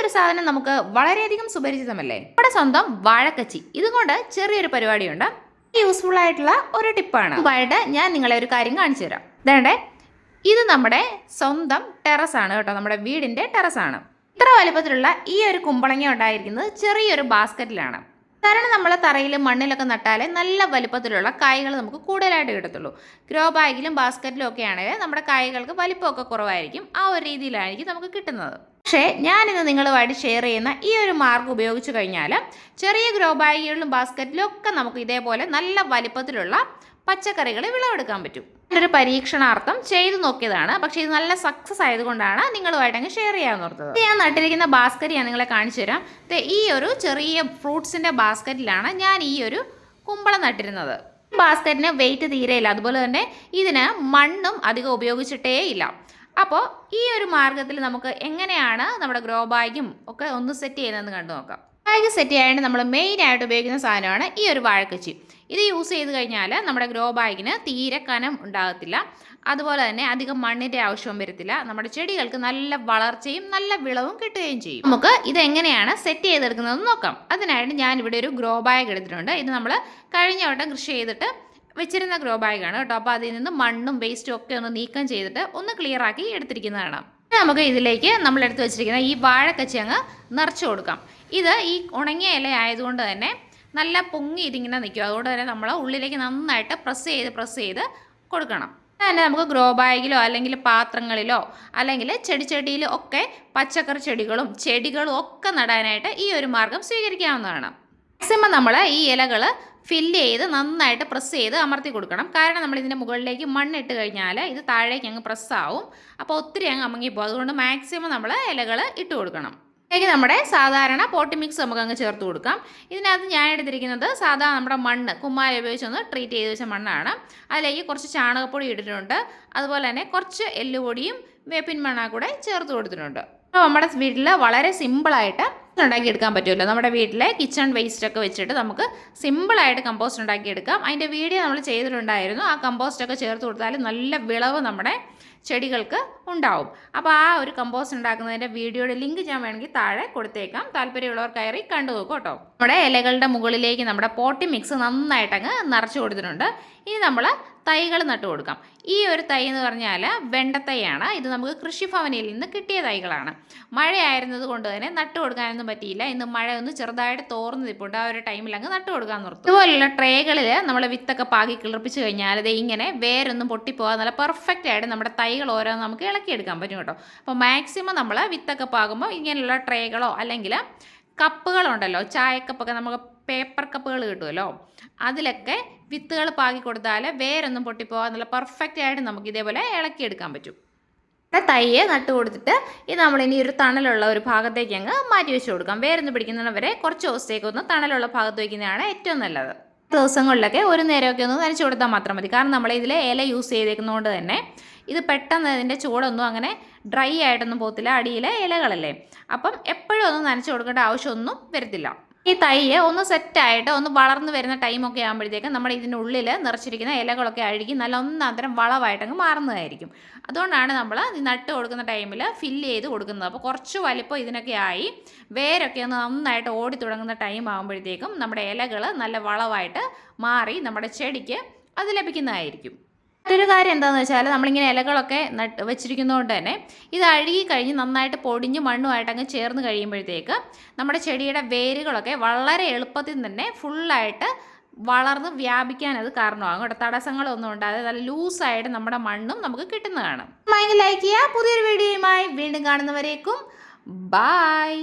ഒരു സാധനം നമുക്ക് വളരെയധികം സുപരിചിതമല്ലേ നമ്മുടെ സ്വന്തം വാഴക്കച്ചി. ഇതുകൊണ്ട് ചെറിയൊരു പരിപാടിയുണ്ട്. യൂസ്ഫുൾ ആയിട്ടുള്ള ഒരു ടിപ്പാണ് മുമ്പായിട്ട് ഞാൻ നിങ്ങളെ ഒരു കാര്യം കാണിച്ചു തരാം. ഇതേണ്ടേ? ഇത് നമ്മുടെ സ്വന്തം ടെറസാണ് കേട്ടോ. നമ്മുടെ വീടിന്റെ ടെറസാണ് ഇത്ര വലുപ്പത്തിലുള്ള ഈ ഒരു കുമ്പളങ്ങ ഉണ്ടായിരിക്കുന്നത് ചെറിയൊരു ബാസ്ക്കറ്റിലാണ്. കാരണം നമ്മൾ തറയിൽ മണ്ണിലൊക്കെ നട്ടാലേ നല്ല വലുപ്പത്തിലുള്ള കായകൾ നമുക്ക് കൂടുതലായിട്ട് കിട്ടത്തുള്ളൂ. ഗ്രോ ബാഗിലും ബാസ്ക്കറ്റിലും ഒക്കെ ആണെങ്കിൽ നമ്മുടെ കായകൾക്ക് വലിപ്പമൊക്കെ കുറവായിരിക്കും. ആ ഒരു രീതിയിലായിരിക്കും നമുക്ക് കിട്ടുന്നത്. പക്ഷേ ഞാനിന്ന് നിങ്ങളുമായിട്ട് ഷെയർ ചെയ്യുന്ന ഈ ഒരു മാർഗം ഉപയോഗിച്ച് കഴിഞ്ഞാൽ ചെറിയ ഗ്രോ ബാഗുകളിലും ബാസ്ക്കറ്റിലും ഒക്കെ നമുക്ക് ഇതേപോലെ നല്ല വലിപ്പത്തിലുള്ള പച്ചക്കറികൾ വിളവെടുക്കാൻ പറ്റും. ഒരു പരീക്ഷണാർത്ഥം ചെയ്തു നോക്കിയതാണ്. പക്ഷേ ഇത് നല്ല സക്സസ് ആയതുകൊണ്ടാണ് നിങ്ങളുമായിട്ട് അങ്ങ് ഷെയർ ചെയ്യാൻ ഓർത്തത് ഞാൻ നട്ടിരിക്കുന്ന ബാസ്ക്കറ്റ് ഞാൻ നിങ്ങളെ കാണിച്ചു തരാം. ഈ ഒരു ചെറിയ ഫ്രൂട്ട്സിന്റെ ബാസ്ക്കറ്റിലാണ് ഞാൻ ഈ ഒരു കുമ്പളം നട്ടിരുന്നത്. ബാസ്ക്കറ്റിന് വെയിറ്റ് തീരെയില്ല. അതുപോലെ തന്നെ ഇതിന് മണ്ണും അധികം ഉപയോഗിച്ചിട്ടേ ഇല്ല. അപ്പോൾ ഈ ഒരു മാർഗത്തിൽ നമുക്ക് എങ്ങനെയാണ് നമ്മുടെ ഗ്രോ ബാഗും ഒക്കെ ഒന്ന് സെറ്റ് ചെയ്യുന്നതെന്ന് കണ്ടു നോക്കാം. ബാഗ് സെറ്റ് ചെയ്യാനായിട്ട് നമ്മൾ മെയിൻ ആയിട്ട് ഉപയോഗിക്കുന്ന സാധനമാണ് ഈ ഒരു വാഴക്കച്ചി. ഇത് യൂസ് ചെയ്ത് കഴിഞ്ഞാൽ നമ്മുടെ ഗ്രോ ബാഗിന് തീരെ കനം ഉണ്ടാകത്തില്ല. അതുപോലെ തന്നെ അധികം മണ്ണിന്റെ ആവശ്യവും വരത്തില്ല. നമ്മുടെ ചെടികൾക്ക് നല്ല വളർച്ചയും നല്ല വിളവും കിട്ടുകയും ചെയ്യും. നമുക്ക് ഇത് എങ്ങനെയാണ് സെറ്റ് ചെയ്തെടുക്കുന്നതെന്ന് നോക്കാം. അതിനായിട്ട് ഞാൻ ഇവിടെ ഒരു ഗ്രോ ബാഗ് എടുത്തിട്ടുണ്ട്. ഇത് നമ്മൾ കഴിഞ്ഞ വട്ടം കൃഷി ചെയ്തിട്ട് വെച്ചിരുന്ന ഗ്രോ ബാഗാണ് കേട്ടോ. അപ്പോൾ അതിൽ നിന്ന് മണ്ണും വേസ്റ്റും ഒക്കെ ഒന്ന് നീക്കം ചെയ്തിട്ട് ഒന്ന് ക്ലിയർ ആക്കി എടുത്തിരിക്കുന്നതാണ്. നമുക്ക് ഇതിലേക്ക് നമ്മൾ എടുത്ത് വെച്ചിരിക്കുന്ന ഈ വാഴക്കച്ചി അങ്ങ് നിറച്ച് കൊടുക്കാം. ഇത് ഈ ഉണങ്ങിയ ഇല ആയതുകൊണ്ട് തന്നെ നല്ല പൊങ്ങി ഇതിങ്ങനെ നിൽക്കും. അതുകൊണ്ട് തന്നെ നമ്മൾ ഉള്ളിലേക്ക് നന്നായിട്ട് പ്രസ് ചെയ്ത് പ്രസ് ചെയ്ത് കൊടുക്കണം. തന്നെ നമുക്ക് ഗ്രോ ബാഗിലോ അല്ലെങ്കിൽ പാത്രങ്ങളിലോ അല്ലെങ്കിൽ ചെടിച്ചെടിയിലോ ഒക്കെ പച്ചക്കറി ചെടികളും ചെടികളും ഒക്കെ നടാനായിട്ട് ഈ ഒരു മാർഗം സ്വീകരിക്കാവുന്നതാണ്. മാക്സിമം നമ്മൾ ഈ ഇലകൾ ഫില്ല് ചെയ്ത് നന്നായിട്ട് പ്രസ് ചെയ്ത് അമർത്തി കൊടുക്കണം. കാരണം നമ്മൾ ഇതിന്റെ മുകളിലേക്ക് മണ്ണിട്ട് കഴിഞ്ഞാൽ ഇത് താഴേക്ക് അങ്ങ് പ്രസ് ആവും. അപ്പോൾ ഒത്തിരി അങ്ങ് അമങ്ങിപ്പോകും അതുകൊണ്ട് മാക്സിമം നമ്മൾ ഇലകൾ ഇട്ട് കൊടുക്കണം. ഇതിലേക്ക് നമ്മുടെ സാധാരണ പോട്ടി മിക്സ് നമുക്ക് അങ്ങ് ചേർത്ത് കൊടുക്കാം. ഇതിനകത്ത് ഞാൻ എടുത്തിരിക്കുന്നത് സാധാരണ നമ്മുടെ മണ്ണ് കുമ്മായ ഉപയോഗിച്ചൊന്ന് ട്രീറ്റ് ചെയ്ത് വെച്ച മണ്ണാണ്. അതിലേക്ക് കുറച്ച് ചാണകപ്പൊടി ഇട്ടിട്ടുണ്ട്. അതുപോലെ തന്നെ കുറച്ച് എല്ലുപൊടിയും വേപ്പിൻ മണ്ണ കൂടെ ചേർത്ത് കൊടുത്തിട്ടുണ്ട്. അപ്പോൾ നമ്മുടെ വീട്ടിൽ വളരെ സിമ്പിളായിട്ട് ഉണ്ടാക്കിയെടുക്കാൻ പറ്റുമല്ലോ നമ്മുടെ വീട്ടിലെ കിച്ചൺ വേസ്റ്റൊക്കെ വെച്ചിട്ട് നമുക്ക് സിമ്പിളായിട്ട് കമ്പോസ്റ്റ് ഉണ്ടാക്കിയെടുക്കാം. അതിന്റെ വീഡിയോ നമ്മൾ ചെയ്തിട്ടുണ്ടായിരുന്നു. ആ കമ്പോസ്റ്റൊക്കെ ചേർത്ത് കൊടുത്താൽ നല്ല വിളവ് നമ്മുടെ ചെടികൾക്ക് ഉണ്ടാവും. അപ്പോൾ ആ ഒരു കമ്പോസ്റ്റ് ഉണ്ടാക്കുന്നതിന്റെ വീഡിയോയുടെ ലിങ്ക് ഞാൻ വേണമെങ്കിൽ താഴെ കൊടുത്തേക്കാം. താല്പര്യമുള്ളവർ കയറി കണ്ടു നോക്കും കേട്ടോ. നമ്മുടെ ഇലകളുടെ മുകളിലേക്ക് നമ്മുടെ പോട്ടി മിക്സ് നന്നായിട്ടങ്ങ് നിറച്ച് കൊടുത്തിട്ടുണ്ട്. ഇനി നമ്മൾ തൈകൾ നട്ടു കൊടുക്കാം. ഈ ഒരു തൈ എന്ന് പറഞ്ഞാൽ വെണ്ടത്തൈയാണ്. ഇത് നമുക്ക് കൃഷിഭവനിൽ നിന്ന് കിട്ടിയ തൈകളാണ്. മഴയായിരുന്നത് കൊണ്ട് തന്നെ നട്ടു കൊടുക്കാനൊന്നും പറ്റിയില്ല. ഇന്ന് മഴ ഒന്ന് ചെറുതായിട്ട് തോർന്നു നിൽപ്പുണ്ട് ആ ഒരു ടൈമിൽ അങ്ങ് നട്ടു കൊടുക്കാൻ നിർത്തും. ഇതുപോലുള്ള ട്രേകളിൽ നമ്മൾ വിത്തൊക്കെ പാകി കിളിർപ്പിച്ച് കഴിഞ്ഞാൽ ഇത് ഇങ്ങനെ വേരൊന്നും പൊട്ടിപ്പോകാതെ നല്ല പെർഫെക്റ്റ് ആയിട്ട് നമ്മുടെ തൈകൾ ഓരോന്ന് നമുക്ക് ഇളക്കിയെടുക്കാൻ പറ്റും കേട്ടോ. അപ്പോൾ മാക്സിമം നമ്മൾ വിത്തൊക്കെ പാകുമ്പോൾ ഇങ്ങനെയുള്ള ട്രേകളോ അല്ലെങ്കിൽ കപ്പുകളുണ്ടല്ലോ ചായക്കപ്പൊക്കെ നമുക്ക് പേപ്പർ കപ്പുകൾ കിട്ടുമല്ലോ? അതിലൊക്കെ വിത്തുകൾ പാകി കൊടുത്താൽ വേരൊന്നും പൊട്ടിപ്പോകാൻ നല്ല പെർഫെക്റ്റ് ആയിട്ട് നമുക്ക് ഇതേപോലെ ഇളക്കിയെടുക്കാൻ പറ്റും. ഇവിടെ തയ്യെ നട്ട് കൊടുത്തിട്ട് ഇത് നമ്മളിനി ഒരു തണലുള്ള ഒരു ഭാഗത്തേക്ക് അങ്ങ് മാറ്റി വെച്ച് കൊടുക്കാം. വേരൊന്ന് പിടിക്കുന്നവരെ കുറച്ച് ദിവസത്തേക്ക് ഒന്ന് തണലുള്ള ഭാഗത്ത് വയ്ക്കുന്നതാണ് ഏറ്റവും നല്ലത്. ദിവസങ്ങളിലൊക്കെ ഒരു നേരമൊക്കെ ഒന്ന് നനച്ചു കൊടുത്താൽ മാത്രം മതി. കാരണം നമ്മൾ ഇതിൽ ഇല യൂസ് ചെയ്തേക്കുന്നതുകൊണ്ട് തന്നെ ഇത് പെട്ടെന്ന് ഇതിന്റെ ചൂടൊന്നും അങ്ങനെ ഡ്രൈ ആയിട്ടൊന്നും പോകത്തില്ല. അടിയിലെ ഇലകളല്ലേ. അപ്പം എപ്പോഴും ഒന്നും നനച്ചു കൊടുക്കേണ്ട ആവശ്യമൊന്നും വരത്തില്ല. ഈ തൈയെ ഒന്ന് സെറ്റായിട്ട് ഒന്ന് വളർന്നു വരുന്ന ടൈമൊക്കെ ആകുമ്പോഴത്തേക്കും നമ്മുടെ ഇതിന്റെ ഉള്ളിൽ നിറച്ചിരിക്കുന്ന ഇലകളൊക്കെ അഴുകി നല്ല ഒന്നാന്തരം വളമായിട്ട് അങ്ങ് മാറുന്നതായിരിക്കും. അതുകൊണ്ടാണ് നമ്മൾ നട്ട് കൊടുക്കുന്ന ടൈമിൽ ഫില്ല് ചെയ്ത് കൊടുക്കുന്നത്. അപ്പോൾ കുറച്ച് വലിപ്പം ഇതിനൊക്കെ ആയി വേരൊക്കെ ഒന്ന് നന്നായിട്ട് ഓടി തുടങ്ങുന്ന ടൈം ആകുമ്പോഴത്തേക്കും നമ്മുടെ ഇലകൾ നല്ല വളമായിട്ട് മാറി നമ്മുടെ ചെടിക്ക് അത് ലഭിക്കുന്നതായിരിക്കും. മറ്റൊരു കാര്യം എന്താണെന്ന് വെച്ചാൽ നമ്മളിങ്ങനെ ഇലകളൊക്കെ നട്ട് വെച്ചിരിക്കുന്നതുകൊണ്ട് തന്നെ ഇത് അഴുകി കഴിഞ്ഞ് നന്നായിട്ട് പൊടിഞ്ഞ് മണ്ണുമായിട്ട് അങ്ങ് ചേർന്ന് കഴിയുമ്പോഴത്തേക്ക് നമ്മുടെ ചെടിയുടെ വേരുകളൊക്കെ വളരെ എളുപ്പത്തിൽ തന്നെ ഫുള്ളായിട്ട് വളർന്ന് വ്യാപിക്കാൻ അത് കാരണമാകും. കേട്ടോ തടസ്സങ്ങളൊന്നും ഉണ്ടാകാതെ നല്ല ലൂസായിട്ട് നമ്മുടെ മണ്ണും നമുക്ക് കിട്ടുന്നതാണ്. ലൈക്ക് ചെയ്യുക. പുതിയൊരു വീഡിയോയുമായി വീണ്ടും കാണുന്നവരേക്കും ബായ്